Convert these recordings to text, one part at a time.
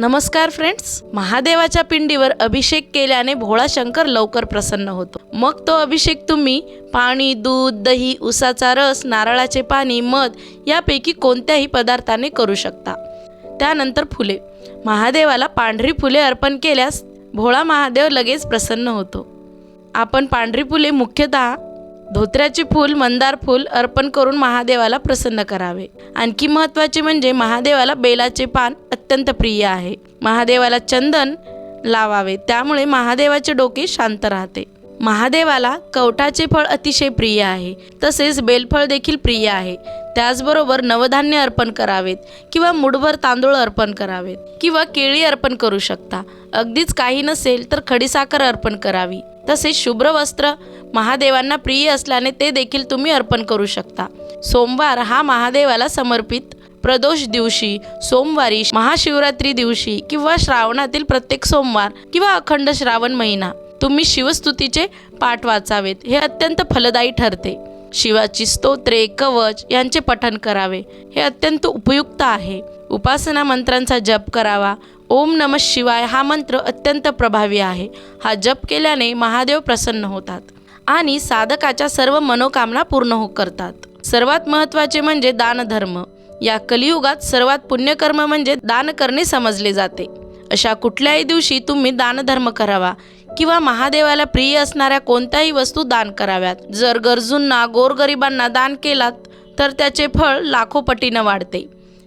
नमस्कार फ्रेंड्स महादेवाच्या पिंडीवर अभिषेक केल्याने भोळा शंकर लवकर प्रसन्न होतो. मग तो अभिषेक तुम्ही पाणी दूध दही उसाचा रस नारळाचे पाणी मध यापैकी कोणत्याही पदार्थाने करू शकता. त्यानंतर फुले. महादेवाला पांढरी फुले अर्पण केल्यास भोळा महादेव लगेच प्रसन्न होतो. आपण पांढरी फुले मुख्यतः धोत्र्याचे फूल मंदार फूल अर्पण करून महादेवाला प्रसन्न करावे. आणखी महत्त्वाचे म्हणजे महादेवाला बेलाचे पान अत्यंत प्रिय आहे. महादेवाला चंदन लावावे त्यामुळे महादेवाचे डोके शांत राहते. महादेवाला कवटाचे फळ अतिशय प्रिय आहे. तसेच बेलफळ देखील प्रिय आहे. त्याचबरोबर नवधान्य अर्पण करावेत किंवा मुठभर तांदूळ अर्पण करावेत किंवा केळी अर्पण करू शकता. अगदीच काही नसेल तर खडीसाखर अर्पण करावी. तसेच शुभ्र वस्त्र महादेवांना प्रिय असल्याने ते देखील तुम्ही अर्पण करू शकता. सोमवार हा महादेवाला समर्पित प्रदोष दिवशी सोमवारी महाशिवरात्री दिवशी किंवा श्रावणातील प्रत्येक सोमवार किंवा अखंड श्रावण महिना तुम्ही शिवस्तुतीचे पाठ वाचावेत. हे अत्यंत फलदायी ठरते. शिवाची स्तोत्रे कवच यांचे पठन करावे. हे अत्यंत उपयुक्त आहे. उपासना मंत्रांचा जप करावा. ओम नम शिवाय हा मंत्र अत्यंत प्रभावी आहे. हा जप केल्याने महादेव प्रसन्न होतात. आणि साधकाच्या सर्व मनोकामना पूर्ण हो करतात. सर्वात महत्त्वाचे म्हणजे दानधर्म. या कलियुगात सर्वात पुण्यकर्म म्हणजे दान करणे समजले जाते. अशा कुठल्याही दिवशी तुम्ही दानधर्म करावा किंवा महादेवाला प्रिय असणाऱ्या कोणत्याही वस्तू दान कराव्यात. जर गरजूंना गोरगरिबांना दान केलात तर त्याचे फळ लाखो पटीनं वाढते.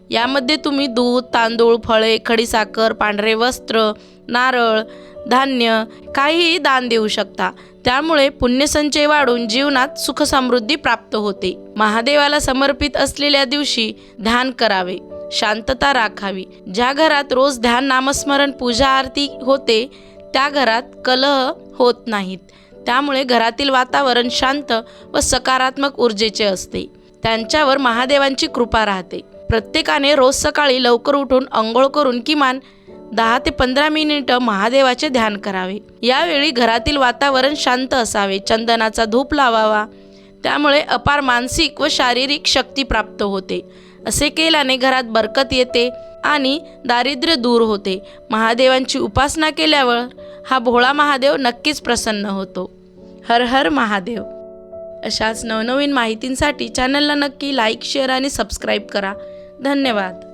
यामध्ये तुम्ही दूध तांदूळ फळे खडीसाखर पांढरे वस्त्र नारळ धान्य काहीही दान देऊ शकता. त्यामुळे पुण्यसंचय वाढून जीवनात सुखसमृद्धी प्राप्त होते. महादेवाला समर्पित असलेल्या दिवशी ध्यान करावे. शांतता राखावी. ज्या घरात रोज ध्यान नामस्मरण पूजा आरती होते त्या घरात कलह होत नाहीत. त्यामुळे घरातील वातावरण शांत व सकारात्मक ऊर्जेचे असते. त्यांच्यावर महादेवांची कृपा राहते. प्रत्येकाने रोज सकाळी लवकर उठून अंघोळ करून किमान दहा ते पंधरा मिनिटं महादेवाचे ध्यान करावे. यावेळी घरातील वातावरण शांत असावे चंदनाचा धूप लावावा. त्यामुळे अपार मानसिक व शारीरिक शक्ती प्राप्त होते. असे केल्याने घरात बरकत येते आणि दारिद्र्य दूर होते. महादेवांची उपासना केल्यावर हा भोळा महादेव नक्कीच प्रसन्न होतो. हर हर महादेव. अशाच नवनवीन माहितींसाठी चॅनलला नक्की लाईक शेअर आणि सबस्क्राईब करा. धन्यवाद.